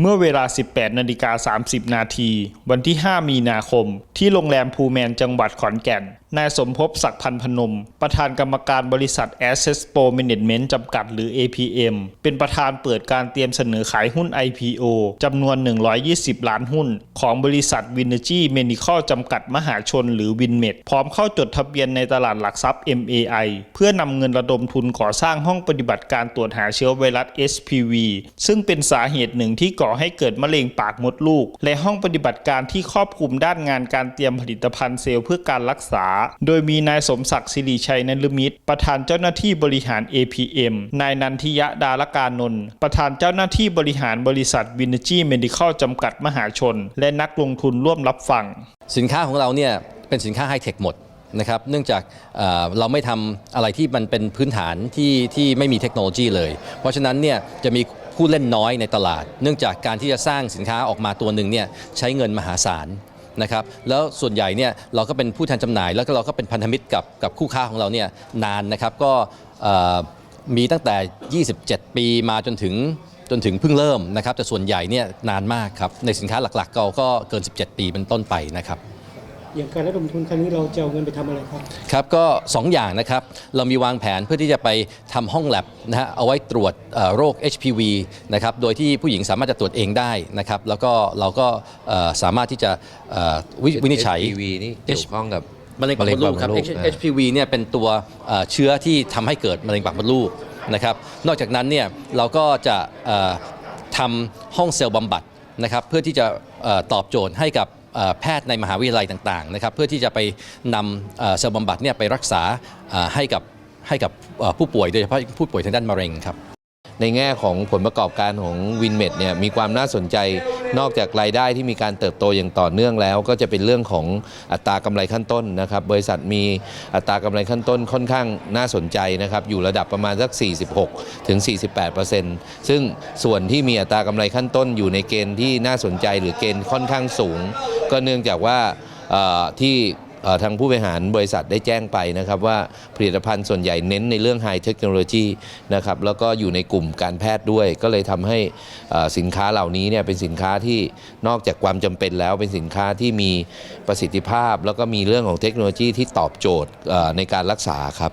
เมื่อเวลา 18นาฬิกา30 นาที วันที่ 5 มีนาคม ที่โรงแรมภูแมนจังหวัดขอนแก่นนายสมภพศักพันพนม ประธานกรรมการบริษัท Access Pro Management จำกัดหรือ APM เป็นประธานเปิดการเตรียมเสนอขายหุ้น IPO จำนวน 120 ล้านหุ้น ของบริษัท Winergy Medical จำกัดมหาชนหรือ Winmed พร้อมเข้าจดทะเบียนในตลาดหลักทรัพย์ MAI เพื่อนำเงินระดมทุนก่อสร้างห้องปฏิบัติการตรวจหาเชื้อไวรัส HPV ซึ่งเป็นสาเหตุหนึ่งที่ก่อให้เกิดมะเร็งปากมดลูก และห้องปฏิบัติการที่ครอบคลุมด้านงานการเตรียมผลิตภัณฑ์เซลล์เพื่อการรักษาโดยมีนายสมศักดิ์สิริชัยนลมิตร ประธานเจ้าหน้าที่บริหาร APM นายนันทิยะดารกานนท์ประธานเจ้าหน้าที่บริหารบริษัทวินจีเมดิคอลจำกัดมหาชน และนักลงทุนร่วมรับฟัง สินค้าของเราเนี่ยเป็นสินค้าไฮเทคหมดนะครับเนื่องจากเเราไม่ทำอะไรที่มันเป็นพื้นฐานที่ที่ไม่มีเทคโนโลยีเลย เพราะฉะนั้นเนี่ยจะมีผู้เล่นน้อยในตลาด เนื่องจากการที่จะสร้างสินค้าออกมาตัวหนึ่งเนี่ยใช้เงินมหาศาล นะครับแล้วส่วนใหญ่เนี่ยเราก็เป็นผู้แทนจำหน่าย แล้วก็เราก็เป็นพันธมิตรกับกับคู่ค้าของเราเนี่ยนานนะครับก็มีตั้งแต่ 27 ปีมาจนถึงจนถึงเพิ่งเริ่มนะครับแต่ส่วนใหญ่เนี่ยนานมากครับในสินค้าหลักๆเราก็เกิน 17 ปีเป็นต้นไปนะครับ อย่างการระดมทุนครั้งนี้เราจะเอาเงินไปทำอะไรครับครับก็ 2 อย่างนะครับ เรามีวางแผนเพื่อที่จะไปทำห้องแลบนะฮะเอาไว้ตรวจเอ่อโรค HPV นะครับโดยที่ผู้หญิงสามารถจะตรวจเองได้นะครับ แล้วก็เราก็เอ่อสามารถที่จะเอ่อวิวินิจฉัย HPV นี่เกี่ยวข้องกับมะเร็งปากมดลูกครับมะเร็งปากมดลูก H- อ่า HPV เนี่ยเป็นตัวเอ่อเชื้อที่ทำให้เกิดมะเร็งปากมดลูกนะครับ นอกจากนั้นเนี่ยเราก็จะเอ่อทำห้องเซลล์บำบัดนะครับเพื่อที่จะเอ่อตอบโจทย์ให้กับเอ่อ แพทย์ในมหาวิทยาลัยต่างๆนะครับเพื่อที่จะไปนำเอ่อเซลล์บำบัดเนี่ยไปรักษาให้กับให้กับผู้ป่วยโดยเฉพาะผู้ป่วยทางด้านมะเร็งครับ ในแง่ของผลประกอบการของวินเมดเนี่ยมีความน่าสนใจนอกจากรายได้ที่มีการเติบโตอย่างต่อเนื่องแล้ว ก็จะเป็นเรื่องของอัตรากำไรขั้นต้นนะครับบริษัทมีอัตรากำไรขั้นต้นค่อนข้างน่าสนใจนะครับอยู่ระดับประมาณสัก 46 ถึง 48 ซึ่งส่วนที่มีอัตรากำไรขั้นต้นอยู่ในเกณฑ์ที่น่าสนใจหรือเกณฑ์ค่อนข้างสูง ก็เนื่องจากว่าที่ ทางผู้บริหารบริษัทได้แจ้งไปนะครับว่าผลิตภัณฑ์ส่วนใหญ่เน้นในเรื่องไฮเทคโนโลยีนะครับแล้วก็อยู่ในกลุ่มการแพทย์ด้วย ก็เลยทำให้สินค้าเหล่านี้เนี่ยเป็นสินค้าที่นอกจากความจำเป็นแล้วเป็นสินค้าที่มีประสิทธิภาพ แล้วก็มีเรื่องของเทคโนโลยีที่ตอบโจทย์ในการรักษาครับ